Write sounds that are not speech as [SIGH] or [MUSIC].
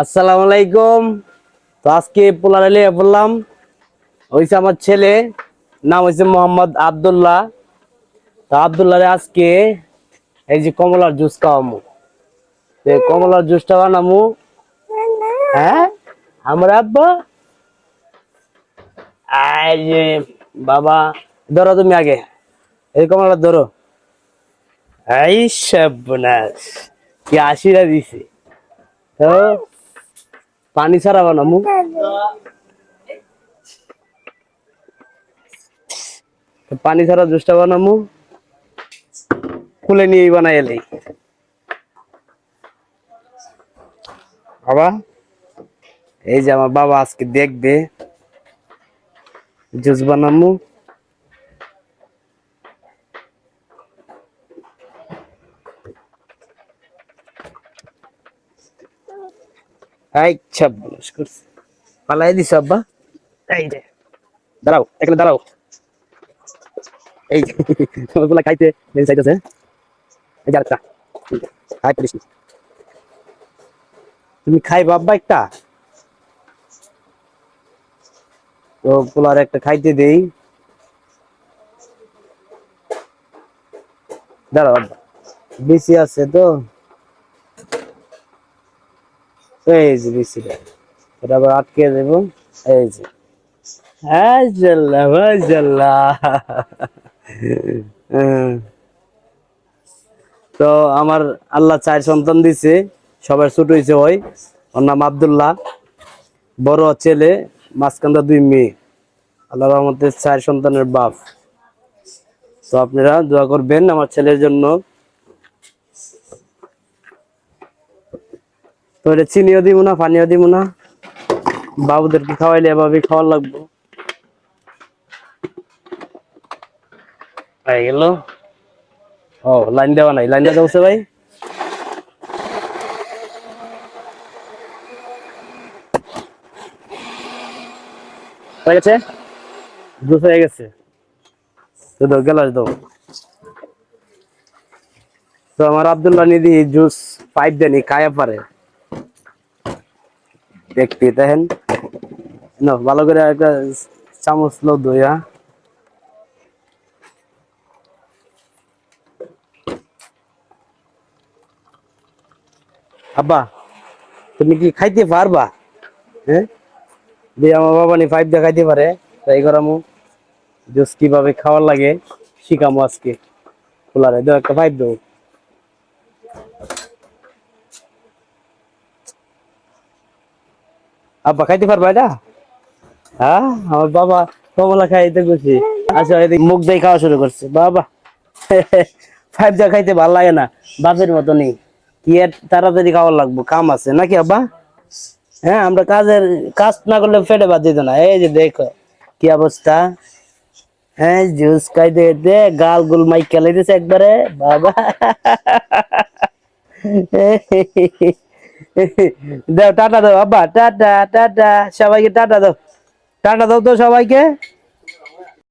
আসসালামু আলাইকুম। তো আজকে পোলারে লিয়ে বললাম হয়েছে আমার ছেলে, নাম হয়েছে মোহাম্মদ আবদুল্লাহ। তো আবদুল্লাহরে আজকে এই যে কমলার জুস খাওয়ামু। তো কমলার জুসটা বানামু। হ্যাঁ? আমার আব্বা? যে বাবা, ধরো তুমি আগে। এই কমলাটা ধরো। এই সর্বনাশ, কি আশিরা দিছে। তো পানি ছাড়া বানামু পানি ছাড়া জুসটা বানামু। খুলে নিয়ে বানাই এলেই। বাবা? এই যে আমার বাবা আজকে দেখবে। জুস বানামু। এই করছে। পালাই দিস আব্বা? এই যে। দাঁড়াও এখানে দাঁড়াও। এই খাইতে মেরে চাইতেছে এই যে আরেকটা। খাই পারিস তুমি খাইবা আব্বা একটা? তো পোলার একটা খাইতে দেই। দাঁড়াও আব্বা। বেশি আছে তো। এই যে বেশিটা এটা আবার আটকে দেব। এই যে। তো আমার আল্লাহ চার সন্তান দিছে, সবার ছোট হয়েছে ওই। ওর নাম আবদুল্লাহ। বড় ছেলে, মাঝখানটা দুই মেয়ে। আল্লাহ রহমতের চার সন্তানের বাপ। তো আপনারা দোয়া করবেন আমার ছেলের জন্য। তো চিনিও দিব না, পানিও দিব না। বাবুদেরকে খাওয়াইলে এভাবে খাওয়ার লাগবো। হয়ে গেল ও লাইন দেওয়া নাই। লাইন দেওয়া হচ্ছে ভাই? গেছে? জুস হয়ে গেছে। তো দাও তো আমার আব্দুল্লাহ নিধি জুস পাইপ দেনি খায়া পারে। দেখতে দেখেন। ভালো করে একটা চামচ লো দইয়া আব্বা, তুমি কি খাইতে পারবা? হ্যাঁ? যে আমার বাবা নি পাইপ দিয়ে খাইতে পারে, তাই করামু জুস কীভাবে খাওয়ার লাগে শিখামু আজকে। খোলারে দাও একটা পাইপ দাও। আব্বা, খাইতে পারবা এটা? হ্যাঁ? আমার বাবা কমলা খাইতে গেছি আচ্ছা এদিকে মুখ দিয়ে খাওয়া শুরু করছে। বাবা ফাইভ যা খাইতে ভালো লাগে না। বাপের মতো নেই কি তাড়াতাড়ি খাওয়া লাগবো? কাম আছে নাকি, আব্বা? হ্যাঁ আমরা কাজের, কাজ না করলে ফেটে বাদ দিত না। এই যে দেখো, কি অবস্থা? হ্যাঁ জুস খাইতে দে গাল গুল মাইক খেলাইতেছে একবারে। বাবা। [LAUGHS] দাও টাটা দাও আব্বা টাটা টাটা সবাইকে টাটা দাও। টাটা দাও তো সবাইকে।